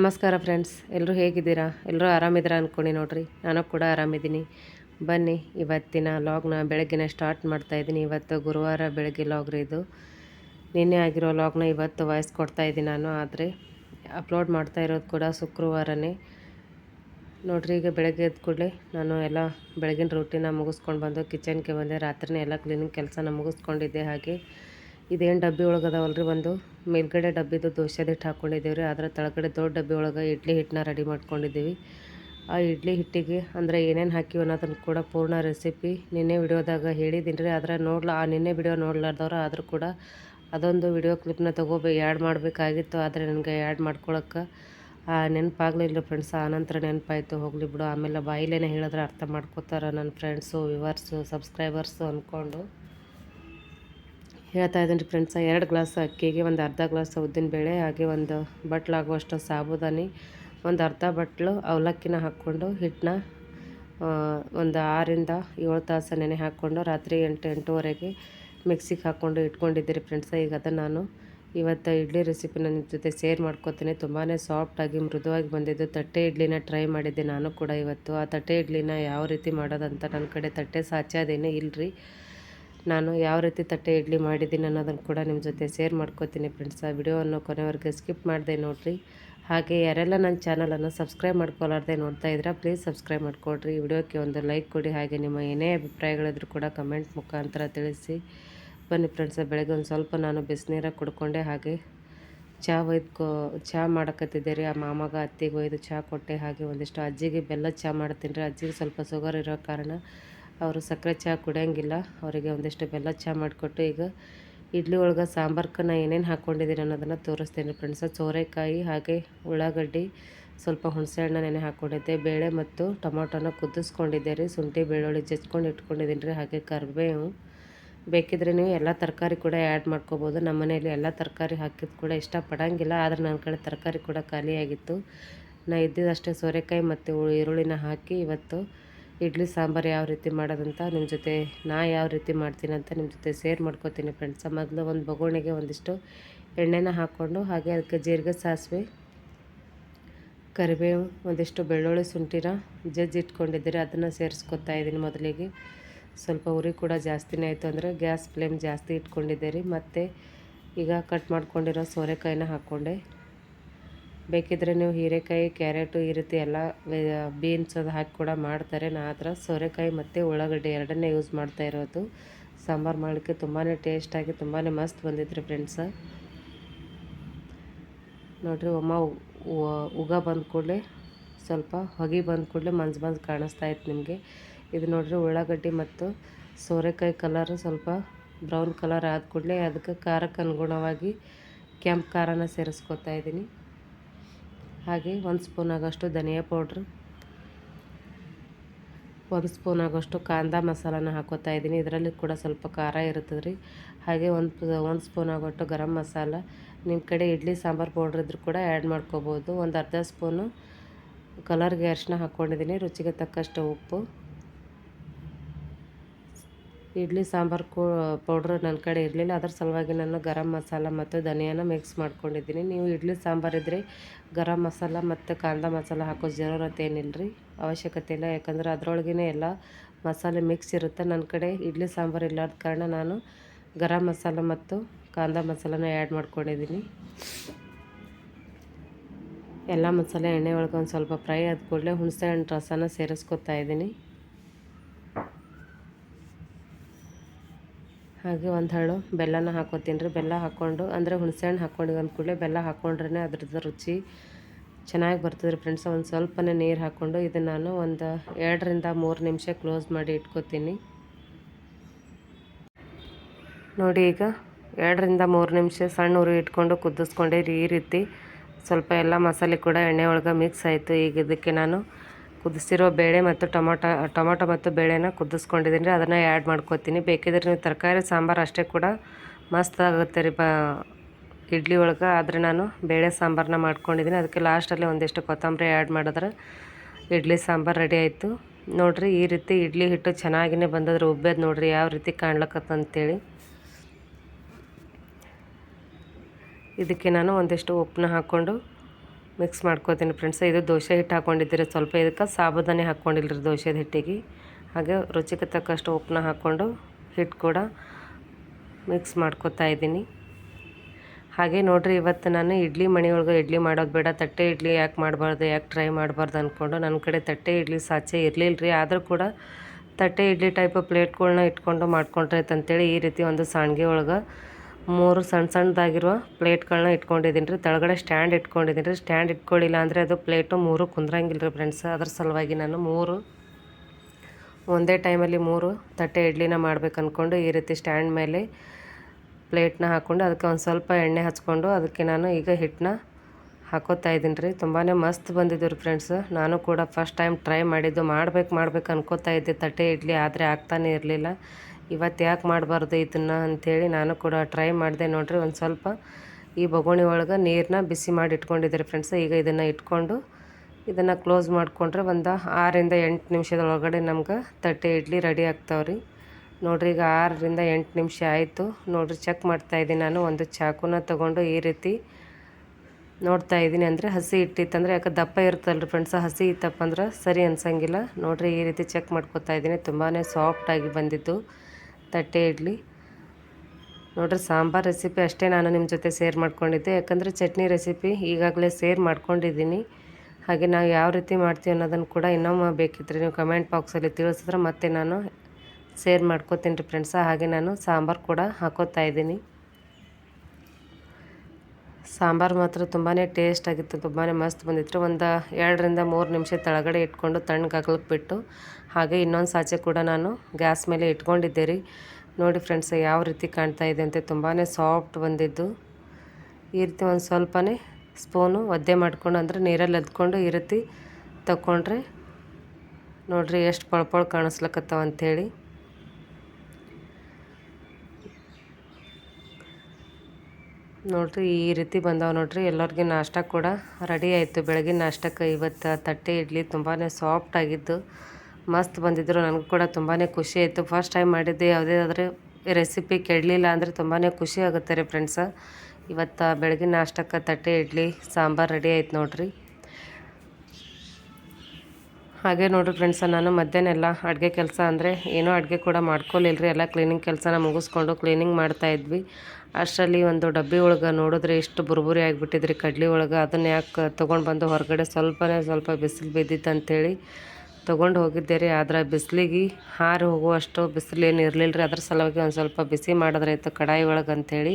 ನಮಸ್ಕಾರ ಫ್ರೆಂಡ್ಸ್ ಎಲ್ಲರೂ ಹೇಗಿದ್ದೀರಾ? ಎಲ್ಲರೂ ಆರಾಮಿದ್ದೀರಾ ಅಂದ್ಕೊಂಡು ನೋಡಿರಿ. ನಾನು ಕೂಡ ಆರಾಮಿದ್ದೀನಿ. ಬನ್ನಿ, ಇವತ್ತಿನ ಲಾಗ್ನ ಬೆಳಗ್ಗಿನ ಸ್ಟಾರ್ಟ್ ಮಾಡ್ತಾಯಿದ್ದೀನಿ ಇವತ್ತು ಗುರುವಾರ ಬೆಳಗ್ಗೆ ಲಾಗ್ ರೀ ಇದು. ನಿನ್ನೆ ಆಗಿರೋ ಲಾಗ್ನ ಇವತ್ತು ವಾಯ್ಸ್ ಕೊಡ್ತಾಯಿದ್ದೀನಿ ನಾನು, ಆದರೆ ಅಪ್ಲೋಡ್ ಮಾಡ್ತಾ ಇರೋದು ಕೂಡ ಶುಕ್ರವಾರನೇ. ನೋಡಿರಿ, ಈಗ ಬೆಳಗ್ಗೆ ಎದ್ದ ಕೂಡಲೇ ನಾನು ಎಲ್ಲ ಬೆಳಗಿನ ರೂಟೀನ ಮುಗಿಸ್ಕೊಂಡು ಬಂದು ಕಿಚನ್ಗೆ ಬಂದೆ. ರಾತ್ರಿನೇ ಎಲ್ಲ ಕ್ಲೀನಿಂಗ್ ಕೆಲಸನ ಮುಗಿಸ್ಕೊಂಡಿದ್ದೆ ಹಾಗೆ. ಇದೇನು ಡಬ್ಬಿ ಒಳಗೆ ಅದಾವಲ್ರಿ ಒಂದು ಮೇಲ್ಗಡೆ ಡಬ್ಬಿದು ದೋಸೆದು ಹಿಟ್ಟು ಹಾಕ್ಕೊಂಡಿದ್ದೀವಿ ರೀ. ಅದರ ತಳಗಡೆ ದೊಡ್ಡ ಡಬ್ಬಿ ಒಳಗೆ ಇಡ್ಲಿ ಹಿಟ್ಟನ್ನ ರೆಡಿ ಮಾಡ್ಕೊಂಡಿದ್ದೀವಿ. ಆ ಇಡ್ಲಿ ಹಿಟ್ಟಿಗೆ ಅಂದರೆ ಏನೇನು ಹಾಕಿವಿ ಅನ್ನೋದನ್ನು ಕೂಡ ಪೂರ್ಣ ರೆಸಿಪಿ ನಿನ್ನೆ ವಿಡಿಯೋದಾಗ ಹೇಳಿದ್ದೀನಿ ರೀ ಆದರೆ ನೋಡ್ಲ, ಆ ನಿನ್ನೆ ವಿಡಿಯೋ ನೋಡ್ಲಾರ್ದವ್ರು ಆದರೂ ಕೂಡ ಅದೊಂದು ವಿಡಿಯೋ ಕ್ಲಿಪ್ನ ತೊಗೋಬೇ ಆ್ಯಡ್ ಮಾಡಬೇಕಾಗಿತ್ತು ಆದರೆ ನನಗೆ ಆ್ಯಡ್ ಮಾಡ್ಕೊಳಕ್ಕೆ ನೆನಪಾಗಲಿಲ್ಲ ಫ್ರೆಂಡ್ಸ್. ಆನಂತರ ನೆನಪಾಯಿತು, ಹೋಗಲಿ ಬಿಡು. ಆಮೇಲೆ ಬಾಯಿಲೇನೆ ಹೇಳಿದ್ರೆ ಅರ್ಥ ಮಾಡ್ಕೋತಾರೆ ನನ್ನ ಫ್ರೆಂಡ್ಸು, ವ್ಯೂವರ್ಸು, ಸಬ್ಸ್ಕ್ರೈಬರ್ಸು ಅಂದ್ಕೊಂಡು ಹೇಳ್ತಾ ಇದ್ದೀನಿ ಫ್ರೆಂಡ್ಸ ಎರಡು ಗ್ಲಾಸ್ ಅಕ್ಕಿಗೆ ಒಂದು ಅರ್ಧ ಗ್ಲಾಸ್ ಉದ್ದಿನ ಬೇಳೆ, ಹಾಗೆ ಒಂದು ಬಟ್ಲಾಗುವಷ್ಟು ಸಾಬುದಾನಿ, ಒಂದು ಅರ್ಧ ಬಟ್ಲು ಅವಲಕ್ಕಿನ ಹಾಕ್ಕೊಂಡು ಹಿಟ್ಟನ್ನ ಒಂದು ಆರಿಂದ ಏಳು ತಾಸು ನೆನೆ ಹಾಕ್ಕೊಂಡು ರಾತ್ರಿ ಎಂಟು, ಎಂಟೂವರೆಗೆ ಮಿಕ್ಸಿಗೆ ಹಾಕ್ಕೊಂಡು ಇಟ್ಕೊಂಡಿದ್ದೀರಿ ಫ್ರೆಂಡ್ಸ. ಈಗ ಅದನ್ನು ನಾನು ಇವತ್ತು ಇಡ್ಲಿ ರೆಸಿಪಿನ ನಿಮ್ಮ ಜೊತೆ ಶೇರ್ ಮಾಡ್ಕೋತೀನಿ. ತುಂಬಾ ಸಾಫ್ಟಾಗಿ ಮೃದುವಾಗಿ ಬಂದಿದ್ದು. ತಟ್ಟೆ ಇಡ್ಲಿನ ಟ್ರೈ ಮಾಡಿದ್ದೆ ನಾನು ಕೂಡ ಇವತ್ತು. ಆ ತಟ್ಟೆ ಇಡ್ಲಿನ ಯಾವ ರೀತಿ ಮಾಡೋದಂತ ನನ್ನ ಕಡೆ ತಟ್ಟೆ ಸಾಚೋದೇನೆ ಇಲ್ಲರಿ ನಾನು ಯಾವ ರೀತಿ ತಟ್ಟೆ ಇಡ್ಲಿ ಮಾಡಿದ್ದೀನಿ ಅನ್ನೋದನ್ನು ಕೂಡ ನಿಮ್ಮ ಜೊತೆ ಶೇರ್ ಮಾಡ್ಕೋತೀನಿ ಫ್ರೆಂಡ್ಸ್ ಆ ವಿಡಿಯೋವನ್ನು ಕೊನೆವರೆಗೆ ಸ್ಕಿಪ್ ಮಾಡಿದೆ ನೋಡಿರಿ. ಹಾಗೆ ಯಾರೆಲ್ಲ ನನ್ನ ಚಾನಲನ್ನು ಸಬ್ಸ್ಕ್ರೈಬ್ ಮಾಡ್ಕೊಲಾರ್ದೆ ನೋಡ್ತಾ ಇದ್ರೆ ಪ್ಲೀಸ್ ಸಬ್ಸ್ಕ್ರೈಬ್ ಮಾಡಿಕೊಡ್ರಿ. ಈ ವಿಡಿಯೋಕ್ಕೆ ಒಂದು ಲೈಕ್ ಕೊಡಿ. ಹಾಗೆ ನಿಮ್ಮ ಏನೇ ಅಭಿಪ್ರಾಯಗಳಿದ್ರು ಕೂಡ ಕಮೆಂಟ್ ಮುಖಾಂತರ ತಿಳಿಸಿ. ಬನ್ನಿ ಫ್ರೆಂಡ್ಸ ಬೆಳಗ್ಗೆ ಒಂದು ಸ್ವಲ್ಪ ನಾನು ಬಿಸಿನೀರಾಗಿ ಕುಡ್ಕೊಂಡೆ. ಹಾಗೆ ಚಹಾ ಒಯ್ದು ಚಹಾ ಮಾಡಕತ್ತಿದ್ದೆ ರೀ ಆ ಮಾಮಗ, ಅತ್ತಿಗೆ ಒಯ್ದು ಚಹಾ ಕೊಟ್ಟೆ. ಹಾಗೆ ಒಂದಿಷ್ಟು ಅಜ್ಜಿಗೆ ಬೆಲ್ಲ ಚಹಾ ಮಾಡ್ತೀನಿ ರೀ ಅಜ್ಜಿಗೆ ಸ್ವಲ್ಪ ಸುಗರ್ ಇರೋ ಕಾರಣ ಅವರು ಸಕ್ಕರೆ ಚಹಾ ಕುಡಿಯೋಂಗಿಲ್ಲ. ಅವರಿಗೆ ಒಂದಿಷ್ಟು ಬೆಲ್ಲ ಚಹಾ ಮಾಡಿಕೊಟ್ಟು ಈಗ ಇಡ್ಲಿ ಒಳಗೆ ಸಾಂಬಾರ್ಗೆ ನಾ ಏನೇನು ಹಾಕ್ಕೊಂಡಿದ್ದೀನಿ ಅನ್ನೋದನ್ನು ತೋರಿಸ್ತೀನಿ ಫ್ರೆಂಡ್ಸ ಸೋರೆಕಾಯಿ ಹಾಗೆ ಉಳ್ಳಾಗಡ್ಡಿ, ಸ್ವಲ್ಪ ಹುಣಸೆಹಣ್ಣ ನೆನೆ ಹಾಕ್ಕೊಂಡಿದ್ದೆ ಬೇಳೆ ಮತ್ತು ಟೊಮೊಟೊನ ಕುದಿಸ್ಕೊಂಡಿದ್ದೆ ರೀ ಶುಂಠಿ, ಬೆಳ್ಳುಳ್ಳಿ ಜಚ್ಕೊಂಡು ಇಟ್ಕೊಂಡಿದ್ದೀನಿ ರೀ ಹಾಗೆ ಕರಿಬೇವು ಬೇಕಿದ್ರೆ ನೀವು ಎಲ್ಲ ತರಕಾರಿ ಕೂಡ ಆ್ಯಡ್ ಮಾಡ್ಕೋಬೋದು. ನಮ್ಮ ಮನೆಯಲ್ಲಿ ಎಲ್ಲ ತರಕಾರಿ ಹಾಕಿದ್ದು ಕೂಡ ಇಷ್ಟಪಡೋಂಗಿಲ್ಲ. ಆದರೆ ನನ್ನ ಕಡೆ ತರಕಾರಿ ಕೂಡ ಖಾಲಿಯಾಗಿತ್ತು. ನಾ ಇದ್ದಿದ್ದಷ್ಟೇ ಸೋರೆಕಾಯಿ ಮತ್ತು ಈರುಳ್ಳಿನ ಹಾಕಿ ಇವತ್ತು ಇಡ್ಲಿ ಸಾಂಬಾರು ಯಾವ ರೀತಿ ಮಾಡೋದಂತ ನಿಮ್ಮ ಜೊತೆ, ನಾ ಯಾವ ರೀತಿ ಮಾಡ್ತೀನಿ ಅಂತ ನಿಮ್ಮ ಜೊತೆ ಸೇರ್ ಮಾಡ್ಕೋತೀನಿ ಫ್ರೆಂಡ್ಸ್ ಮೊದಲು ಒಂದು ಬಗೋಣಿಗೆ ಒಂದಿಷ್ಟು ಎಣ್ಣೆನ ಹಾಕ್ಕೊಂಡು ಹಾಗೆ ಅದಕ್ಕೆ ಜೀರಿಗೆ, ಸಾಸಿವೆ, ಕರಿಬೇವು, ಒಂದಿಷ್ಟು ಬೆಳ್ಳುಳ್ಳಿ ಶುಂಠಿನ ಜಜ್ಜಿ ಇಟ್ಕೊಂಡಿದ್ದೀರಿ, ಅದನ್ನು ಸೇರಿಸ್ಕೊತಾ ಇದ್ದೀನಿ ಮೊದಲಿಗೆ. ಸ್ವಲ್ಪ ಉರಿ ಕೂಡ ಜಾಸ್ತಿನೇ ಆಯಿತು ಅಂದರೆ ಗ್ಯಾಸ್ ಫ್ಲೇಮ್ ಜಾಸ್ತಿ ಇಟ್ಕೊಂಡಿದ್ದೀರಿ. ಮತ್ತು ಈಗ ಕಟ್ ಮಾಡ್ಕೊಂಡಿರೋ ಸೋರೆಕಾಯಿನ ಹಾಕ್ಕೊಂಡೆ. ಬೇಕಿದ್ರೆ ನೀವು ಹೀರೆಕಾಯಿ, ಕ್ಯಾರೆಟು ಈ ರೀತಿ ಎಲ್ಲ ಬೀನ್ಸ್ ಅದು ಹಾಕಿ ಕೂಡ ಮಾಡ್ತಾರೆ. ನಾ ಥರ ಸೋರೆಕಾಯಿ ಮತ್ತು ಉಳ್ಳಾಗಡ್ಡೆ ಎರಡನ್ನೇ ಯೂಸ್ ಮಾಡ್ತಾ ಇರೋದು. ಸಾಂಬಾರು ಮಾಡಲಿಕ್ಕೆ ತುಂಬಾ ಟೇಸ್ಟಾಗಿ ತುಂಬಾ ಮಸ್ತ್ ಬಂದಿದ್ರಿ ಫ್ರೆಂಡ್ಸ ನೋಡಿರಿ ಒಮ್ಮ ಉಗ ಬಂದ ಕೂಡಲೇ ಸ್ವಲ್ಪ ಹೊಗೆ ಬಂದ ಕೂಡಲೇ ಮಂಜು ಮಂಜು ಕಾಣಿಸ್ತಾ ಇತ್ತು ನಿಮಗೆ. ಇದು ನೋಡಿರಿ ಉಳ್ಳಾಗಡ್ಡಿ ಮತ್ತು ಸೋರೆಕಾಯಿ ಕಲರ್ ಸ್ವಲ್ಪ ಬ್ರೌನ್ ಕಲರ್ ಆದ ಕೂಡಲೇ ಅದಕ್ಕೆ ಖಾರಕ್ಕೆ ಅನುಗುಣವಾಗಿ ಕೆಂಪು ಖಾರನ ಸೇರಿಸ್ಕೊತಾ ಇದ್ದೀನಿ. ಹಾಗೆ ಒಂದು ಸ್ಪೂನ್ ಆಗೋಷ್ಟು ಧನಿಯಾ ಪೌಡ್ರ್, ಒಂದು ಸ್ಪೂನ್ ಆಗೋಷ್ಟು ಕಾಂದ ಮಸಾಲಾನ ಹಾಕೋತಾ ಇದ್ದೀನಿ. ಇದರಲ್ಲಿ ಕೂಡ ಸ್ವಲ್ಪ ಖಾರ ಇರ್ತದೆ ರೀ ಹಾಗೆ ಒಂದು ಒಂದು ಸ್ಪೂನ್ ಆಗೋಷ್ಟು ಗರಂ ಮಸಾಲ, ನಿಮ್ಮ ಕಡೆ ಇಡ್ಲಿ ಸಾಂಬಾರು ಪೌಡ್ರ್ ಇದ್ರೂ ಕೂಡ ಆ್ಯಡ್ ಮಾಡ್ಕೋಬೋದು. ಒಂದು ಅರ್ಧ ಸ್ಪೂನು ಕಲರ್ಗೆ ಅರಿಶಿನ ಹಾಕ್ಕೊಂಡಿದ್ದೀನಿ, ರುಚಿಗೆ ತಕ್ಕಷ್ಟು ಉಪ್ಪು. ಇಡ್ಲಿ ಸಾಂಬಾರು ಕೂ, ಪೌಡ್ರ್ ನನ್ನ ಕಡೆ ಇರಲಿಲ್ಲ. ಅದ್ರ ಸಲುವಾಗಿ ನಾನು ಗರಂ ಮಸಾಲ ಮತ್ತು ಧನಿಯಾನ ಮಿಕ್ಸ್ ಮಾಡ್ಕೊಂಡಿದ್ದೀನಿ. ನೀವು ಇಡ್ಲಿ ಸಾಂಬಾರು ಇದ್ದರೆ ಗರಂ ಮಸಾಲ ಮತ್ತು ಕಾಂದ ಮಸಾಲ ಹಾಕೋ ಜರೂರತೆ ಏನಿಲ್ಲ ಅವಶ್ಯಕತೆ ಇಲ್ಲ. ಯಾಕಂದರೆ ಅದರೊಳಗೇ ಎಲ್ಲ ಮಸಾಲೆ ಮಿಕ್ಸ್ ಇರುತ್ತೆ. ನನ್ನ ಕಡೆ ಇಡ್ಲಿ ಸಾಂಬಾರು ಇಲ್ಲದ ಕಾರಣ ನಾನು ಗರಂ ಮಸಾಲ ಮತ್ತು ಕಾಂದ ಮಸಾಲನ ಆ್ಯಡ್ ಮಾಡ್ಕೊಂಡಿದ್ದೀನಿ. ಎಲ್ಲ ಮಸಾಲೆ ಎಣ್ಣೆ ಒಳಗೆ ಒಂದು ಸ್ವಲ್ಪ ಫ್ರೈ ಆದ ಕೂಡಲೇ ಹುಣಸೆ ಹಣ್ಣು ರಸನ ಸೇರಿಸ್ಕೊತಾ ಇದ್ದೀನಿ. ಹಾಗೆ ಒಂದು ಹಳ್ಳು ಬೆಲ್ಲನ ಹಾಕೋತೀನಿ ರೀ. ಬೆಲ್ಲ ಹಾಕ್ಕೊಂಡು ಅಂದರೆ ಹುಣಸೆಹಣ್ಣು ಹಾಕ್ಕೊಂಡು ಒಂದು ಕೂಡಲೇ ಬೆಲ್ಲ ಹಾಕ್ಕೊಂಡ್ರೆ ಅದ್ರದ್ದು ರುಚಿ ಚೆನ್ನಾಗಿ ಬರ್ತದೆ ರೀ ಫ್ರೆಂಡ್ಸ್ ಒಂದು ಸ್ವಲ್ಪನೇ ನೀರು ಹಾಕ್ಕೊಂಡು ಇದನ್ನು ನಾನು ಒಂದು ಎರಡರಿಂದ ಮೂರು ನಿಮಿಷ ಕ್ಲೋಸ್ ಮಾಡಿ ಇಟ್ಕೋತೀನಿ. ನೋಡಿ ಈಗ ಎರಡರಿಂದ ಮೂರು ನಿಮಿಷ ಸಣ್ಣ ಉರಿ ಇಟ್ಕೊಂಡು ಕುದಿಸ್ಕೊಂಡೆ ಈ ರೀತಿ. ಸ್ವಲ್ಪ ಎಲ್ಲ ಮಸಾಲೆ ಕೂಡ ಎಣ್ಣೆ ಒಳಗೆ ಮಿಕ್ಸ್ ಆಯಿತು. ಈಗ ಇದಕ್ಕೆ ನಾನು ಕುದಿಸಿರೋ ಬೇಳೆ ಮತ್ತು ಟೊಮೊಟೊ ಟೊಮೊಟೊ ಮತ್ತು ಬೇಳೆನ ಕುದಿಸ್ಕೊಂಡಿದ್ದೀನಿ ರೀ. ಅದನ್ನು ಆ್ಯಡ್ ಮಾಡ್ಕೋತೀನಿ. ಬೇಕಿದ್ರೆ ನೀವು ತರಕಾರಿ, ಸಾಂಬಾರು ಅಷ್ಟೇ ಕೂಡ ಮಸ್ತ್ ಆಗುತ್ತೆ ರೀ ಬ, ಇಡ್ಲಿ ಒಳಗೆ. ಆದರೆ ನಾನು ಬೇಳೆ ಸಾಂಬಾರನ್ನ ಮಾಡ್ಕೊಂಡಿದ್ದೀನಿ. ಅದಕ್ಕೆ ಲಾಸ್ಟಲ್ಲಿ ಒಂದಿಷ್ಟು ಕೊತ್ತಂಬರಿ ಆ್ಯಡ್ ಮಾಡಿದ್ರೆ ಇಡ್ಲಿ ಸಾಂಬಾರು ರೆಡಿ ಆಯಿತು. ನೋಡಿರಿ, ಈ ರೀತಿ ಇಡ್ಲಿ ಹಿಟ್ಟು ಚೆನ್ನಾಗಿನೇ ಬಂದದ್ರೆ. ಉಬ್ಬೇದು ನೋಡಿರಿ ಯಾವ ರೀತಿ ಕಾಣ್ಲಕ್ಕತ್ತಂತೇಳಿ ಇದಕ್ಕೆ ನಾನು ಒಂದಿಷ್ಟು ಉಪ್ಪನ್ನ ಹಾಕ್ಕೊಂಡು ಮಿಕ್ಸ್ ಮಾಡ್ಕೋತೀನಿ ಫ್ರೆಂಡ್ಸ್ ಇದು ದೋಸೆ ಹಿಟ್ಟು ಹಾಕ್ಕೊಂಡಿದ್ದೀರಿ ಸ್ವಲ್ಪ ಇದಕ್ಕೆ ಸಾಬುದಾನೆ ಹಾಕ್ಕೊಂಡಿಲ್ರಿ ದೋಸೆದ ಹಿಟ್ಟಿಗೆ. ಹಾಗೆ ರುಚಿಗೆ ತಕ್ಕಷ್ಟು ಉಪ್ಪನ್ನ ಹಾಕ್ಕೊಂಡು ಹಿಟ್ಟು ಕೂಡ ಮಿಕ್ಸ್ ಮಾಡ್ಕೋತಾ ಇದ್ದೀನಿ. ಹಾಗೆ ನೋಡಿರಿ, ಇವತ್ತು ನಾನು ಇಡ್ಲಿ ಮನೆ ಒಳಗೆ ಇಡ್ಲಿ ಮಾಡೋದು ಬೇಡ. ತಟ್ಟೆ ಇಡ್ಲಿ ಯಾಕೆ ಮಾಡಬಾರ್ದು, ಯಾಕೆ ಟ್ರೈ ಮಾಡಬಾರ್ದು ಅಂದ್ಕೊಂಡು ನನ್ನ ಕಡೆ ತಟ್ಟೆ ಇಡ್ಲಿ ಸಾಚೆ ಇರಲಿಲ್ಲ ರೀ ಆದರೂ ಕೂಡ ತಟ್ಟೆ ಇಡ್ಲಿ ಟೈಪ್ ಪ್ಲೇಟ್ಗಳನ್ನ ಇಟ್ಕೊಂಡು ಮಾಡ್ಕೊಂಡ್ರೆ ಅಂತೇಳಿ ಈ ರೀತಿ ಒಂದು ಸಾಣಿಗೆ ಒಳಗೆ ಮೂರು ಸಣ್ಣ ಸಣ್ಣದಾಗಿರುವ ಪ್ಲೇಟ್ಗಳನ್ನ ಇಟ್ಕೊಂಡಿದ್ದೀನಿ ರೀ. ತೆಳಗಡೆ ಸ್ಟ್ಯಾಂಡ್ ಇಟ್ಕೊಂಡಿದ್ದೀನಿ ರೀ. ಸ್ಟ್ಯಾಂಡ್ ಇಟ್ಕೊಳ್ಳಿಲ್ಲ ಅಂದರೆ ಅದು ಪ್ಲೇಟು ಮೂರು ಕುಂದ್ರಂಗಿಲ್ಲ ರೀ ಫ್ರೆಂಡ್ಸ್. ಅದ್ರ ಸಲುವಾಗಿ ನಾನು ಮೂರು, ಒಂದೇ ಟೈಮಲ್ಲಿ ಮೂರು ತಟ್ಟೆ ಇಡ್ಲಿನ ಮಾಡ್ಬೇಕು ಅಂದ್ಕೊಂಡು ಈ ರೀತಿ ಸ್ಟ್ಯಾಂಡ್ ಮೇಲೆ ಪ್ಲೇಟ್ನ ಹಾಕ್ಕೊಂಡು ಅದಕ್ಕೆ ಒಂದು ಸ್ವಲ್ಪ ಎಣ್ಣೆ ಹಚ್ಕೊಂಡು ಅದಕ್ಕೆ ನಾನು ಈಗ ಹಿಟ್ಟನ್ನ ಹಾಕೋತಾ ಇದ್ದೀನಿ ರೀ. ತುಂಬಾ ಮಸ್ತ್ ಬಂದಿದ್ದು ರೀ ಫ್ರೆಂಡ್ಸ್. ನಾನು ಕೂಡ ಫಸ್ಟ್ ಟೈಮ್ ಟ್ರೈ ಮಾಡಿದ್ದು ಮಾಡ್ಬೇಕು ಮಾಡ್ಬೇಕು ಅನ್ಕೋತಾ ಇದ್ದೆ. ತಟ್ಟೆ ಇಡ್ಲಿ ಆದರೆ ಆಗ್ತಾನೇ ಇರಲಿಲ್ಲ. ಇವತ್ತು ಯಾಕೆ ಮಾಡಬಾರ್ದು ಇದನ್ನು ಅಂಥೇಳಿ ನಾನು ಕೂಡ ಟ್ರೈ ಮಾಡಿದೆ ನೋಡಿರಿ, ಒಂದು ಸ್ವಲ್ಪ ಈ ಬೊಗುಣಿ ಒಳಗೆ ನೀರನ್ನ ಬಿಸಿ ಮಾಡಿ ಇಟ್ಕೊಂಡಿದ್ದೆ ಫ್ರೆಂಡ್ಸ್ ಈಗ ಇದನ್ನು ಇಟ್ಕೊಂಡು ಇದನ್ನು ಕ್ಲೋಸ್ ಮಾಡಿಕೊಂಡ್ರೆ ಒಂದು ಆರರಿಂದ ಎಂಟು ನಿಮಿಷದೊಳಗಡೆ ನಮ್ಗೆ ತಟ್ಟೆ ಇಡ್ಲಿ ರೆಡಿ ಆಗ್ತಾವ್ರಿ. ನೋಡ್ರಿ, ಈಗ ಆರರಿಂದ ಎಂಟು ನಿಮಿಷ ಆಯಿತು. ನೋಡ್ರಿ ಚೆಕ್ ಮಾಡ್ತಾಯಿದ್ದೀನಿ ನಾನು. ಒಂದು ಚಾಕುನ ತೊಗೊಂಡು ಈ ರೀತಿ ನೋಡ್ತಾ ಇದ್ದೀನಿ. ಅಂದರೆ ಹಸಿ ಇಟ್ಟಿತ್ತಂದರೆ ಯಾಕೆ ದಪ್ಪ ಇರುತ್ತಲ್ರಿ ಫ್ರೆಂಡ್ಸ್ ಹಸಿ ಇತ್ತಪ್ಪ ಅಂದ್ರೆ ಸರಿ ಅನ್ಸಂಗಿಲ್ಲ. ನೋಡ್ರಿ, ಈ ರೀತಿ ಚೆಕ್ ಮಾಡ್ಕೊತಾ ಇದ್ದೀನಿ. ತುಂಬಾ ಸಾಫ್ಟಾಗಿ ಬಂದಿತ್ತು ತಟ್ಟೆ ಇಡ್ಲಿ. ನೋಡ್ರಿ, ಸಾಂಬಾರು ರೆಸಿಪಿ ಅಷ್ಟೇ ನಾನು ನಿಮ್ಮ ಜೊತೆ ಸೇರ್ ಮಾಡ್ಕೊಂಡಿದ್ದೆ. ಯಾಕಂದರೆ ಚಟ್ನಿ ರೆಸಿಪಿ ಈಗಾಗಲೇ ಸೇರ್ ಮಾಡ್ಕೊಂಡಿದ್ದೀನಿ. ಹಾಗೆ ನಾವು ಯಾವ ರೀತಿ ಮಾಡ್ತೀವಿ ಅನ್ನೋದನ್ನು ಕೂಡ ಇನ್ನೊಮ್ಮೆ ಬೇಕಿದ್ರೆ ನೀವು ಕಮೆಂಟ್ ಬಾಕ್ಸಲ್ಲಿ ತಿಳಿಸಿದ್ರೆ ಮತ್ತೆ ನಾನು ಸೇರ್ ಮಾಡ್ಕೋತೀನಿ ರೀ ಫ್ರೆಂಡ್ಸ ಹಾಗೆ ನಾನು ಸಾಂಬಾರು ಕೂಡ ಹಾಕೋತಾ ಇದ್ದೀನಿ. ಸಾಂಬಾರು ಮಾತ್ರ ತುಂಬಾ ಟೇಸ್ಟ್ ಆಗಿತ್ತು ತುಂಬಾ ಮಸ್ತ್ ಬಂದಿತ್ತು. ಒಂದು ಎರಡರಿಂದ ಮೂರು ನಿಮಿಷ ತಳಗಡೆ ಇಟ್ಕೊಂಡು ತಣ್ಣಗಾಗ್ಲಿಕ್ಕೆ ಬಿಟ್ಟು ಹಾಗೆ ಇನ್ನೊಂದು ಸಾಚೆ ಕೂಡ ನಾನು ಗ್ಯಾಸ್ ಮೇಲೆ ಇಟ್ಕೊಂಡಿದ್ದೆ ರೀ. ನೋಡಿ ಫ್ರೆಂಡ್ಸ್ ಯಾವ ರೀತಿ ಕಾಣ್ತಾ ಇದೆ ಅಂತ ತುಂಬಾ ಸಾಫ್ಟ್ ಬಂದಿದ್ದು. ಈ ರೀತಿ ಒಂದು ಸ್ವಲ್ಪನೇ ಸ್ಪೂನು ಒದ್ದೆ ಮಾಡ್ಕೊಂಡು, ಅಂದರೆ ನೀರಲ್ಲಿ ಅದ್ಕೊಂಡು ಈ ರೀತಿ ತಗೊಂಡ್ರೆ ನೋಡಿರಿ ಎಷ್ಟು ಪಳಪೊಳ ಕಾಣಿಸ್ಲಕ್ಕತ್ತವ ಅಂಥೇಳಿ ನೋಡ್ರಿ, ಈ ರೀತಿ ಬಂದಾವ ನೋಡ್ರಿ. ಎಲ್ಲರಿಗೆ ನಾಷ್ಟ ಕೂಡ ರೆಡಿ ಆಯಿತು. ಬೆಳಗಿನ ನಾಷ್ಟಕ್ಕೆ ಇವತ್ತು ತಟ್ಟೆ ಇಡ್ಲಿ ತುಂಬಾ ಸಾಫ್ಟ್ ಆಗಿದ್ದು. ಮಸ್ತ್ ಬಂದಿದ್ದರು ನನಗೂ ಕೂಡ ತುಂಬಾ ಖುಷಿ ಆಯಿತು. ಫಸ್ಟ್ ಟೈಮ್ ಮಾಡಿದ್ದೆ ಯಾವುದೇ ಆದರೆ ರೆಸಿಪಿ ಕೆಡಲಿಲ್ಲ ಅಂದರೆ ತುಂಬಾ ಖುಷಿ ಆಗುತ್ತೆ ರೀ ಫ್ರೆಂಡ್ಸ ಇವತ್ತು ಬೆಳಗಿನ ನಾಷ್ಟಕ್ಕೆ ತಟ್ಟೆ ಇಡ್ಲಿ, ಸಾಂಬಾರು ರೆಡಿ ಆಯ್ತು ನೋಡ್ರಿ. ಹಾಗೆ ನೋಡಿರಿ ಫ್ರೆಂಡ್ಸ ನಾನು ಮಧ್ಯಾಹ್ನ ಅಡುಗೆ ಕೆಲಸ ಅಂದರೆ ಏನೂ ಅಡುಗೆ ಕೂಡ ಮಾಡ್ಕೊಲಿಲ್ಲ ರೀ ಎಲ್ಲ ಕ್ಲೀನಿಂಗ್ ಕೆಲಸನ ಮುಗಿಸ್ಕೊಂಡು ಕ್ಲೀನಿಂಗ್ ಮಾಡ್ತಾಯಿದ್ವಿ ಅಷ್ಟರಲ್ಲಿ ಒಂದು ಡಬ್ಬಿ ಒಳಗೆ ನೋಡಿದ್ರೆ ಎಷ್ಟು ಬುರ್ಬುರಿ ಆಗಿಬಿಟ್ಟಿದ್ರಿ ಕಡ್ಲಿ ಒಳಗೆ. ಅದನ್ನ ಯಾಕೆ ತೊಗೊಂಡು ಬಂದು ಹೊರಗಡೆ ಸ್ವಲ್ಪನೇ ಸ್ವಲ್ಪ ಬಿಸಿಲು ಬಿದ್ದಿತ್ತು ಅಂಥೇಳಿ ತೊಗೊಂಡು ಹೋಗಿದ್ದೆ ರೀ. ಆದ್ರೆ ಬಿಸಿಲಿಗೆ ಹಾರಿ ಹೋಗುವಷ್ಟು ಬಿಸಿಲು ಏನು ಇರಲಿಲ್ಲ ರೀ ಅದ್ರ ಸಲುವಾಗಿ ಒಂದು ಸ್ವಲ್ಪ ಬಿಸಿ ಮಾಡಿದ್ರಾಯ್ತು ಕಡಾಯಿ ಒಳಗೆ ಅಂಥೇಳಿ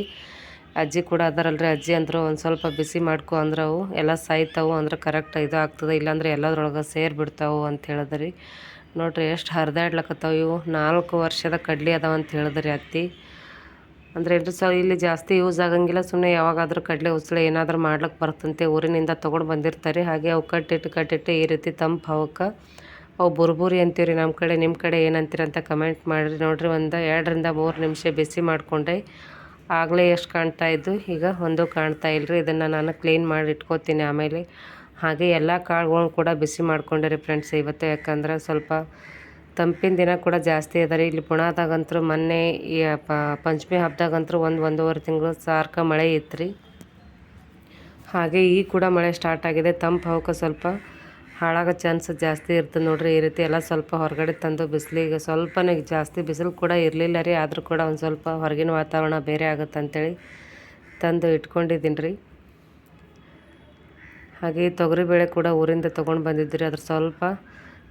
ಅಜ್ಜಿ ಕೂಡ ಅದಾರಲ್ರಿ. ಅಜ್ಜಿ ಅಂದರು ಒಂದು ಸ್ವಲ್ಪ ಬಿಸಿ ಮಾಡ್ಕೊ ಅಂದ್ರೆ ಅವು ಎಲ್ಲ ಸಾಯ್ತಾವು ಅಂದ್ರೆ ಕರೆಕ್ಟ್ ಇದು ಆಗ್ತದೆ. ಇಲ್ಲಾಂದ್ರೆ ಎಲ್ಲದ್ರೊಳಗೆ ಸೇರಿಬಿಡ್ತಾವು ಅಂತ ಹೇಳಿದ್ರಿ. ನೋಡ್ರಿ ಎಷ್ಟು ಹರಿದಾಡ್ಲಕತ್ತಾವ ಇವು. ನಾಲ್ಕು ವರ್ಷದ ಕಡ್ಲಿ ಅದಾವ ಅಂತ ಹೇಳಿದ್ರಿ ಅತ್ತಿ. ಅಂದರೆ ಏನು ಸೊ ಇಲ್ಲಿ ಜಾಸ್ತಿ ಯೂಸ್ ಆಗಂಗಿಲ್ಲ. ಸುಮ್ಮನೆ ಯಾವಾಗಾದರೂ ಕಡಲೆ ಉಸಳೆ ಏನಾದರೂ ಮಾಡ್ಲಿಕ್ಕೆ ಬರ್ತಂತೆ. ಊರಿನಿಂದ ತೊಗೊಂಡು ಬಂದಿರ್ತಾರೆ. ಹಾಗೆ ಅವು ಕಟ್ಟಿಟ್ಟು ಕಟ್ಟಿಟ್ಟು ಈ ರೀತಿ ತಂಪು ಅವಕ್ಕೆ ಅವು ಬುರ್ಬುರಿ ಅಂತೀವಿ ರೀ ನಮ್ಮ ಕಡೆ ನಿಮ್ಮ ಕಡೆ ಏನಂತೀರ ಅಂತ ಕಮೆಂಟ್ ಮಾಡಿರಿ. ನೋಡಿರಿ ಒಂದು ಎರಡರಿಂದ ಮೂರು ನಿಮಿಷ ಬಿಸಿ ಮಾಡಿಕೊಂಡೆ. ಆಗಲೇ ಎಷ್ಟು ಕಾಣ್ತಾ ಇದ್ದು ಈಗ ಒಂದು ಕಾಣ್ತಾ ಇಲ್ಲರಿ ಇದನ್ನು ನಾನು ಕ್ಲೀನ್ ಮಾಡಿ ಇಟ್ಕೋತೀನಿ ಆಮೇಲೆ. ಹಾಗೆ ಎಲ್ಲ ಕಾಳುಗಳು ಕೂಡ ಬಿಸಿ ಮಾಡ್ಕೊಂಡೆ ಫ್ರೆಂಡ್ಸ್ ಇವತ್ತು. ಯಾಕಂದ್ರೆ ಸ್ವಲ್ಪ ತಂಪಿನ ದಿನ ಕೂಡ ಜಾಸ್ತಿ ಅದ ರೀ. ಇಲ್ಲಿ ಪುಣಾದಾಗಂತೂ ಮೊನ್ನೆ ಈ ಪಂಚಮಿ ಹಬ್ಬದಾಗಂತೂ ಒಂದು ಒಂದೂವರೆ ತಿಂಗಳು ಸಾರ್ಕ ಮಳೆ ಇತ್ತು ರೀ ಹಾಗೆ ಈ ಕೂಡ ಮಳೆ ಸ್ಟಾರ್ಟ್ ಆಗಿದೆ. ತಂಪು ಅವಕ್ಕೆ ಸ್ವಲ್ಪ ಹಾಳಾಗೋ ಚಾನ್ಸ್ ಜಾಸ್ತಿ ಇರ್ತದೆ ನೋಡ್ರಿ, ಈ ರೀತಿ ಎಲ್ಲ ಸ್ವಲ್ಪ ಹೊರಗಡೆ ತಂದು ಬಿಸಿಲಿಗೆ ಸ್ವಲ್ಪನೇ ಜಾಸ್ತಿ ಬಿಸಿಲು ಕೂಡ ಇರಲಿಲ್ಲ ರೀ, ಆದರೂ ಕೂಡ ಒಂದು ಸ್ವಲ್ಪ ಹೊರಗಿನ ವಾತಾವರಣ ಬೇರೆ ಆಗುತ್ತೆ ಅಂತೇಳಿ ತಂದು ಇಟ್ಕೊಂಡಿದ್ದೀನಿ ರೀ. ಹಾಗೆ ತೊಗರಿಬೇಳೆ ಕೂಡ ಊರಿಂದ ತೊಗೊಂಡು ಬಂದಿದ್ರಿ ಅದ್ರ ಸ್ವಲ್ಪ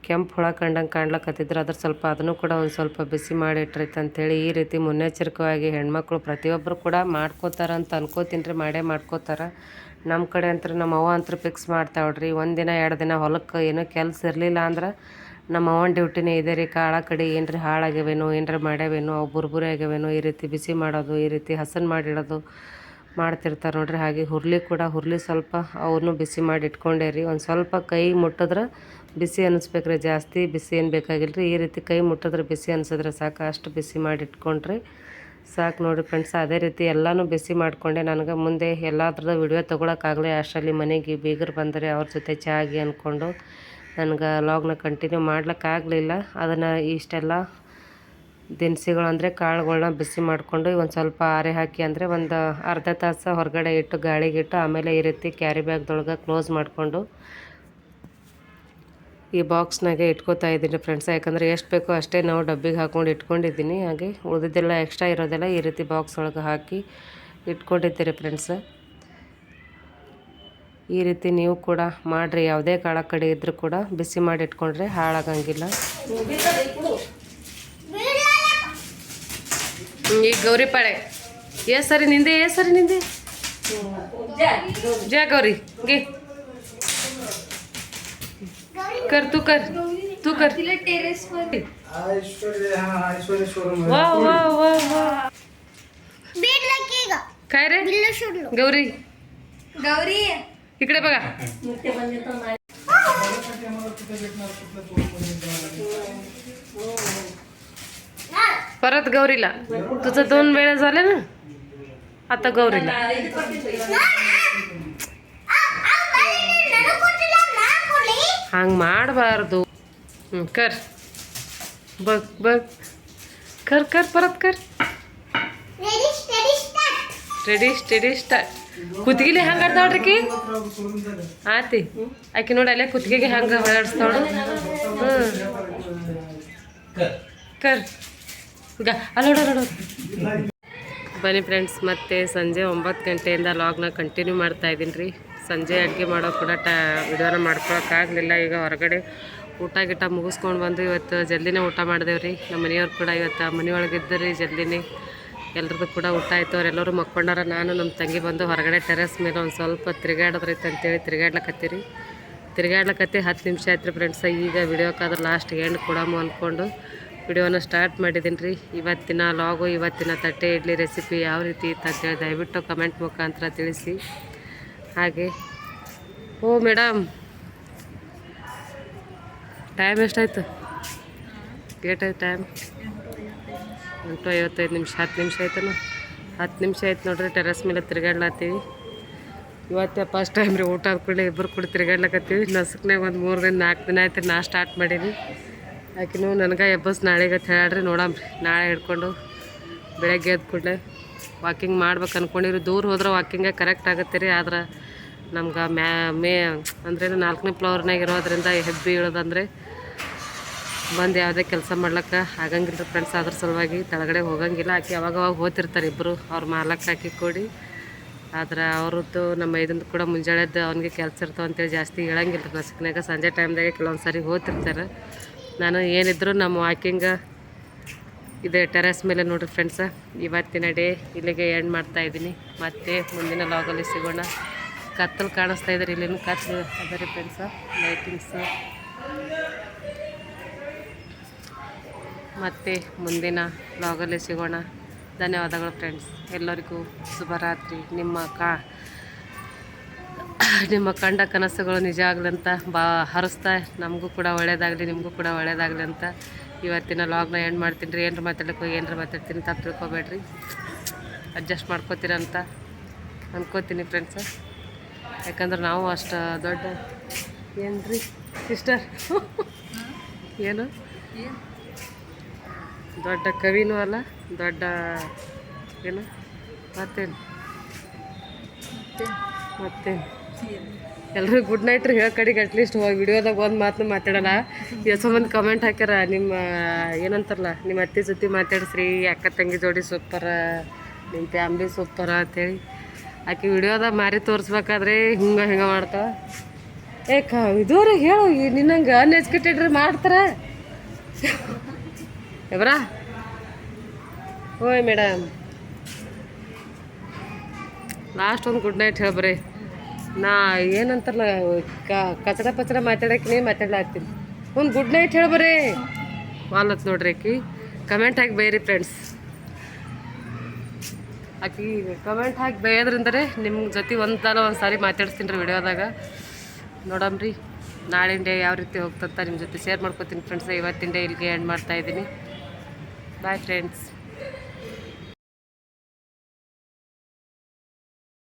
ಕೆಂಪು ಹುಳ ಕಂಡಂಗೆ ಕಾಣ್ಲಕತ್ತಿದ್ರು, ಅದ್ರ ಸ್ವಲ್ಪ ಅದನ್ನು ಕೂಡ ಒಂದು ಸ್ವಲ್ಪ ಬಿಸಿ ಮಾಡಿ ಇಟ್ಟಿರೈತೆ ಅಂಥೇಳಿ ಈ ರೀತಿ ಮುನ್ನೆಚ್ಚರಿಕೆಯಾಗಿ ಹೆಣ್ಮಕ್ಳು ಪ್ರತಿಯೊಬ್ಬರು ಕೂಡ ಮಾಡ್ಕೋತಾರ ಅಂತ ಅನ್ಕೋತೀನಿ ರೀ, ಮಾಡೇ ಮಾಡ್ಕೋತಾರೆ. ನಮ್ಮ ಕಡೆ ಅಂತೂ ನಮ್ಮ ಅವ್ವ ಅಂತೂ ಫಿಕ್ಸ್ ಮಾಡ್ತಾವ್ರಿ. ದಿನ, ಎರಡು ದಿನ ಹೊಲಕ್ಕೆ ಏನೋ ಕೆಲಸ ಇರಲಿಲ್ಲ ಅಂದ್ರೆ ನಮ್ಮ ಅವ್ವನ ಡ್ಯೂಟಿನೇ ಇದೆ ರೀ. ಕಾಳ ಕಡೆ ಏನ್ರಿ ಹಾಳಾಗ್ಯವೇನೋ, ಏನರ ಮಾಡ್ಯಾವೇನೋ, ಅವು ಬುರ್ಬುರಿ ಆಗ್ಯಾವೇನೋ, ಈ ರೀತಿ ಬಿಸಿ ಮಾಡೋದು, ಈ ರೀತಿ ಹಸನ್ ಮಾಡಿಡೋದು ಮಾಡ್ತಿರ್ತಾರೆ ನೋಡ್ರಿ. ಹಾಗೆ ಹುರ್ಲಿ ಕೂಡ, ಹುರ್ಲಿ ಸ್ವಲ್ಪ ಅವ್ರನ್ನೂ ಬಿಸಿ ಮಾಡಿ ಇಟ್ಕೊಂಡೆ ರೀ. ಒಂದು ಸ್ವಲ್ಪ ಕೈ ಮುಟ್ಟಿದ್ರೆ ಬಿಸಿ ಅನ್ನಿಸ್ಬೇಕ್ರಿ ಜಾಸ್ತಿ ಬಿಸಿ ಏನು ಬೇಕಾಗಿಲ್ಲ ರೀ ಈ ರೀತಿ ಕೈ ಮುಟ್ಟಿದ್ರೆ ಬಿಸಿ ಅನ್ಸಿದ್ರೆ ಸಾಕು. ಅಷ್ಟು ಬಿಸಿ ಮಾಡಿ ಇಟ್ಕೊಂಡ್ರೆ. ಸಾಕು ನೋಡಿ ಫ್ರೆಂಡ್ಸ್ ಅದೇ ರೀತಿ ಎಲ್ಲನೂ ಬಿಸಿ ಮಾಡಿಕೊಂಡೆ. ನನಗೆ ಮುಂದೆ ಎಲ್ಲಾದ್ರದ್ದು ವಿಡಿಯೋ ತೊಗೊಳಕ್ಕಾಗಲಿ, ಅಷ್ಟರಲ್ಲಿ ಮನೆಗೆ ಬೀಗರು ಬಂದರೆ ಅವ್ರ ಜೊತೆ ಚಾಗಿ ಅಂದ್ಕೊಂಡು ನನಗೆ ಲಾಗ್ನ ಕಂಟಿನ್ಯೂ ಮಾಡ್ಲಿಕ್ಕಾಗಲಿಲ್ಲ. ಅದನ್ನು ಇಷ್ಟೆಲ್ಲ ದಿನಸಿಗಳು ಅಂದರೆ ಕಾಳುಗಳನ್ನ ಬಿಸಿ ಮಾಡಿಕೊಂಡು ಒಂದು ಸ್ವಲ್ಪ ಆರೆ ಹಾಕಿ ಅಂದರೆ ಒಂದು ಅರ್ಧ ತಾಸು ಹೊರಗಡೆ ಇಟ್ಟು ಗಾಳಿಗೆ ಇಟ್ಟು ಆಮೇಲೆ ಈ ರೀತಿ ಕ್ಯಾರಿ ಬ್ಯಾಗ್ದೊಳಗೆ ಕ್ಲೋಸ್ ಮಾಡಿಕೊಂಡು ಈ ಬಾಕ್ಸ್ನಾಗೆ ಇಟ್ಕೋತಾ ಇದ್ದೀನಿ ಫ್ರೆಂಡ್ಸ್. ಯಾಕಂದರೆ ಎಷ್ಟು ಬೇಕೋ ಅಷ್ಟೇ ನಾವು ಡಬ್ಬಿಗೆ ಹಾಕ್ಕೊಂಡು ಇಟ್ಕೊಂಡಿದ್ದೀನಿ. ಹಾಗೆ ಉಳಿದಿದ್ದೆಲ್ಲ ಎಕ್ಸ್ಟ್ರಾ ಇರೋದೆಲ್ಲ ಈ ರೀತಿ ಬಾಕ್ಸ್ ಒಳಗೆ ಹಾಕಿ ಇಟ್ಕೊಂಡಿದ್ದೀರಿ ಫ್ರೆಂಡ್ಸ್. ಈ ರೀತಿ ನೀವು ಕೂಡ ಮಾಡಿರಿ. ಯಾವುದೇ ಕಾಳ ಕಡೆ ಇದ್ದರೂ ಕೂಡ ಬಿಸಿ ಮಾಡಿ ಇಟ್ಕೊಂಡ್ರೆ ಹಾಳಾಗಂಗಿಲ್ಲ. ಈ ಗೌರಿಪಾಳೆ ಗೌರಿ ಪಾಳೆ. ಏ ಸರಿ ನಿಂದೆ, ಏ ಸರಿ ನಿಂದೆ. ಜಯ ಗೌರಿ, ಗೆ. कर तू कर. तू कर. हा ऐश्वर्य शोरूम वा वा वा वा की? ग काय रे? बिल्ल सोडलो गौरी. गौरी. इकडे बघा. परत गौरीला. तुझं दोन वेळा झाले ना? आता गौरीला. ಹಂಗೆ ಮಾಡಬಾರ್ದು. ಕರ್. ಬಗ್ ಬಗ್. ಕರ್ ಕರ್ ಪರತ್ ಕರ್. ಸ್ಟಡಿ ಸ್ಟಡಿ ಸ್ಟಾರ್ಟ್ ಕುತ್ತಿಗೆಲಿ ಹಂಗೆ ಆಡ್ತಾವ್ರಿ ಆತಿ. ಆಕೆ ನೋಡಿ ಅಲ್ಲೇ ಕುತ್ತಿಗೆಗೆ ಹಂಗೆ ಹೊಳಾಡಿಸ್ತಾವಳು ಕರ್. ಕರ್ ಅಲ್ಲೋಡ ಬನ್ನಿ ಫ್ರೆಂಡ್ಸ್ ಮತ್ತೆ ಸಂಜೆ ಒಂಬತ್ತು ಗಂಟೆಯಿಂದ ಲಾಗ್ನ ಕಂಟಿನ್ಯೂ ಮಾಡ್ತಾ ಇದ್ದೀನಿ ರೀ. ಸಂಜೆ ಅಡುಗೆ ಮಾಡೋ ಕೂಡ ಟ ವಿಡಿಯೋನ ಮಾಡ್ಕೊಳಕ್ಕಾಗಲಿಲ್ಲ. ಈಗ ಹೊರಗಡೆ ಊಟ ಗಿಟ ಮುಗಿಸ್ಕೊಂಡು ಬಂದು ಇವತ್ತು ಜಲ್ದಿನೇ ಊಟ ಮಾಡಿದೆವ್ರಿ. ನಮ್ಮ ಮನೆಯವ್ರು ಕೂಡ ಇವತ್ತು ಮನೆಯೊಳಗೆ ರೀ ಜಲ್ದಿನೇ. ಎಲ್ರದ್ದು ಕೂಡ ಊಟ ಆಯಿತು. ಅವರೆಲ್ಲರೂ ಮಕ್ಕೊಂಡಾರ, ನಾನು ನಮ್ಮ ತಂಗಿ ಬಂದು ಹೊರಗಡೆ ಟೆರೆಸ್ ಮೇಲೆ ಒಂದು ಸ್ವಲ್ಪ ತಿರುಗಾಡೋದ್ರೈತೆ ಅಂತೇಳಿ ತಿರುಗಾಡ್ಲಕತ್ತೀರಿ. ತಿರುಗಾಡ್ಲಕತ್ತಿ ಹತ್ತು ನಿಮಿಷ ಆಯ್ತು ರೀ ಫ್ರೆಂಡ್ಸ ಈಗ ವಿಡಿಯೋಕ್ಕಾದ್ರೆ ಲಾಸ್ಟ್ ಎಂಡ್ ಕೊಡಮು ಅಂದ್ಕೊಂಡು ವಿಡಿಯೋನ ಸ್ಟಾರ್ಟ್ ಮಾಡಿದ್ದೀನಿ ರೀ ಇವತ್ತಿನ ಲಾಗು ಇವತ್ತಿನ ತಟ್ಟೆ ಇಡ್ಲಿ ರೆಸಿಪಿ ಯಾವ ರೀತಿ ಇತ್ತು ಅಂತೇಳಿ ದಯವಿಟ್ಟು ಕಮೆಂಟ್ ಮುಖಾಂತರ ತಿಳಿಸಿ. ಹಾಗೆ. ಓ ಮೇಡಮ್ ಟೈಮ್ ಎಷ್ಟಾಯ್ತು? ಏಟಾಯ್ತು ಟೈಮ್ ಎಂಟು ಐವತ್ತೈದು ನಿಮಿಷ, ಹತ್ತು ನಿಮಿಷ ಆಯ್ತನ ಹತ್ತು ನಿಮಿಷ ಆಯ್ತು ನೋಡ್ರಿ ಟೆರಸ್ ಮೇಲೆ ತಿರ್ಗಾಡ್ಲಾತ್ತೀವಿ. ಇವತ್ತೆ ಫಸ್ಟ್ ಟೈಮ್ ರೀ ಊಟ ಹಾಕೊಳ್ಳಿ ಇಬ್ಬರು ಕೂಡ ತಿರ್ಗಾಡ್ಲಕತ್ತೀವಿ. ನಸಕ್ನಾಗ ಒಂದು ಮೂರು ದಿನ, ನಾಲ್ಕು ದಿನ ಆಯ್ತು ನಾ ಸ್ಟಾರ್ಟ್ ಮಾಡೀನಿ. ಆಕಿನೂ ನನಗೆ ಎಬ್ಬಸ್ ನಾಳೆಗೆ ಹೇಳ್ರಿ ನೋಡಮ್ರಿ. ನಾಳೆ ಹಿಡ್ಕೊಂಡು ಬೆಳಗ್ಗೆ ಎದ್ದು ಕೂಡಲೇ. ವಾಕಿಂಗ್ ಮಾಡ್ಬೇಕು ಅಂದ್ಕೊಂಡಿರಿ ದೂರ ಹೋದ್ರೆ ವಾಕಿಂಗೇ ಕರೆಕ್ಟ್ ಆಗುತ್ತೆ ರೀ. ಆದ್ರೆ ನಮ್ಗೆ ಮ್ಯಾ, ಮೇ, ಅಂದ್ರೆ ನಾಲ್ಕನೇ ಫ್ಲೋರ್ನಾಗ ಇರೋದ್ರಿಂದ ಹೆಬ್ಬಿ ಇಳೋದಂದ್ರೆ ಬಂದು ಯಾವುದೇ ಕೆಲಸ ಮಾಡ್ಲಿಕ್ಕೆ ಆಗಂಗಿಲ್ಲ ರೀ ಫ್ರೆಂಡ್ಸ್ ಅದ್ರ ಸಲುವಾಗಿ. ತಳಗಡೆ ಹೋಗಂಗಿಲ್ಲ. ಆಕೆ ಯಾವಾಗ ಅವಾಗ ಹೋಗ್ತಿರ್ತಾರೆ ಇಬ್ಬರು ಅವ್ರು ಮಾಲಕ್ಕೆ ಹಾಕಿ ಕೊಡಿ. ಆದ್ರೆ ಅವ್ರದ್ದು ನಮ್ಮ ಇದನ್ನು ಕೂಡ ಮುಂಜಾನೆದ್ದು ಅವ್ನಿಗೆ ಕೆಲಸ ಇರ್ತಾವೆ ಅಂತೇಳಿ ಜಾಸ್ತಿ ಹೇಳಂಗಿಲ್ಲ ನಸಕ್ನಾಗ ಸಂಜೆ ಟೈಮ್ದಾಗೆ ಕೆಲವೊಂದು ಸಾರಿ ಹೋಗ್ತಿರ್ತಾರೆ. ನಾನು ಏನಿದ್ರು ನಮ್ಮ ವಾಕಿಂಗ್ ಇದೆ ಟೆರಸ್ ಮೇಲೆ ನೋಡ್ರಿ ಫ್ರೆಂಡ್ಸ ಇವತ್ತಿನ ಡೇ ಇಲ್ಲಿಗೆ ಎಂಡ್ ಮಾಡ್ತಾ ಇದ್ದೀನಿ. ಮತ್ತೆ ಮುಂದಿನ ಲಾಗಲ್ಲಿ ಸಿಗೋಣ. ಕತ್ತಲು ಕಾಣಿಸ್ತಾ ಇದ್ದಾರೆ ಇಲ್ಲಿನೂ ಕತ್ತಲು ಅದರಿ ಫ್ರೆಂಡ್ಸ ಲೈಟಿಂಗ್ಸ್ ಮತ್ತೆ ಮುಂದಿನ ಲಾಗಲ್ಲಿ ಸಿಗೋಣ. ಧನ್ಯವಾದಗಳು ಫ್ರೆಂಡ್ಸ್ ಎಲ್ಲರಿಗೂ ಶುಭರಾತ್ರಿ. ನಿಮ್ಮ ಕಾ ನಿಮ್ಮ ಕಂಡ ಕನಸುಗಳು ನಿಜ ಆಗಲಿ ಅಂತ ಬಾ ಹರಿಸ್ತಾ ನಮಗೂ ಕೂಡ ಒಳ್ಳೆಯದಾಗಲಿ ನಿಮಗೂ ಕೂಡ ಒಳ್ಳೆಯದಾಗಲಿ ಅಂತ ಇವತ್ತಿನ ಲಾಗ್ನ ಎಂಡ್ ಮಾಡ್ತೀನಿ ರೀ. ಏನರ ಮಾತಾಡಕ್ಕೆ ಏನ್ರ ಮಾತಾಡ್ತೀನಿ ತಪ್ಪು ತಿಳ್ಕೊಬೇಡ್ರಿ. ಅಡ್ಜಸ್ಟ್ ಮಾಡ್ಕೋತೀರಂತ ಅನ್ಕೋತೀನಿ ಫ್ರೆಂಡ್ಸ ಯಾಕಂದ್ರೆ ನಾವು ಅಷ್ಟು ದೊಡ್ಡ ಏನು ಸಿಸ್ಟರ್ ಏನು? ದೊಡ್ಡ ಕವಿನೂ ಅಲ್ಲ, ದೊಡ್ಡ ಏನು? ಮತ್ತೇನು? ಮತ್ತೇನು? ಎಲ್ರಿಗೂ ಗುಡ್ ನೈಟ್ ಹೇಳೋ ಕಡೆಗೆ ಅಟ್ಲೀಸ್ಟ್ ಹೋಗಿ ವಿಡಿಯೋದಾಗ ಒಂದು ಮಾತನ್ನು ಮಾತಾಡೋಣ ಎಷ್ಟೋ ಮಂದಿ ಕಮೆಂಟ್ ಹಾಕ್ಯಾರ, ನಿಮ್ಮ, ಏನಂತಾರಲ್ಲ, ನಿಮ್ಮ ಅತ್ತೆ ಜೊತೆ ಮಾತಾಡಿಸ್ರಿ, ಅಕ್ಕ ತಂಗಿ ಜೋಡಿ ಸೂಪರ ನಿಮ್ಮ ಫ್ಯಾಮ್ಲಿ ಸೂಪರ ಅಂತೇಳಿ. ಆಕೆ ವಿಡಿಯೋದಾಗ ಮಾರಿ ತೋರಿಸ್ಬೇಕಾದ್ರೆ ಹಿಂಗೆ ಹಿಂಗೆ ಮಾಡ್ತಾವ ಏ ಕ ಇದೂರ ಹೇಳು ನಿನ್ನಂಗೆ ಅನ್ಎಜುಕೇಟೆಡ್ ಮಾಡ್ತಾರೆ. ಎಬ್ರಾ ಓಯ್ ಮೇಡಮ್ ಲಾಸ್ಟ್ ಒಂದು ಗುಡ್ ನೈಟ್ ಹೇಳ್ಬರಿ ನಾ ಕ, ಕಚಡ ಪಚಡ ಮಾತಾಡಕ್ಕೆ ಮಾತಾಡ್ಲಾಗ್ತೀನಿ ಒಂದು ಗುಡ್ ನೈಟ್ ಹೇಳ್ಬರಿ ಮಾಲತ್ ನೋಡ್ರಿ ಆಕಿ ಕಮೆಂಟ್ ಹಾಕಿ ಬೈರಿ ಫ್ರೆಂಡ್ಸ್ ಆಕಿ ಕಮೆಂಟ್ ಹಾಕಿ ಬೈಯೋದ್ರಿಂದರೆ ನಿಮ್ಮ ಜೊತೆ ಒಂದಲ್ಲ ಒಂದು ಸಾರಿ ಮಾತಾಡಿಸ್ತೀನಿ ರೀ ವಿಡಿಯೋದಾಗ. ನೋಡಮ್ರಿ ನಾಳಿನ ಡೇ ಯಾವ ರೀತಿ ಹೋಗ್ತಂತ ನಿಮ್ಮ ಜೊತೆ ಶೇರ್ ಮಾಡ್ಕೊತೀನಿ ಫ್ರೆಂಡ್ಸ್ ಇವತ್ತಿನ ಡೇ ಇಲ್ಲಿಗೆ ಎಂಡ್ ಮಾಡ್ತಾ ಇದ್ದೀನಿ. Bye friends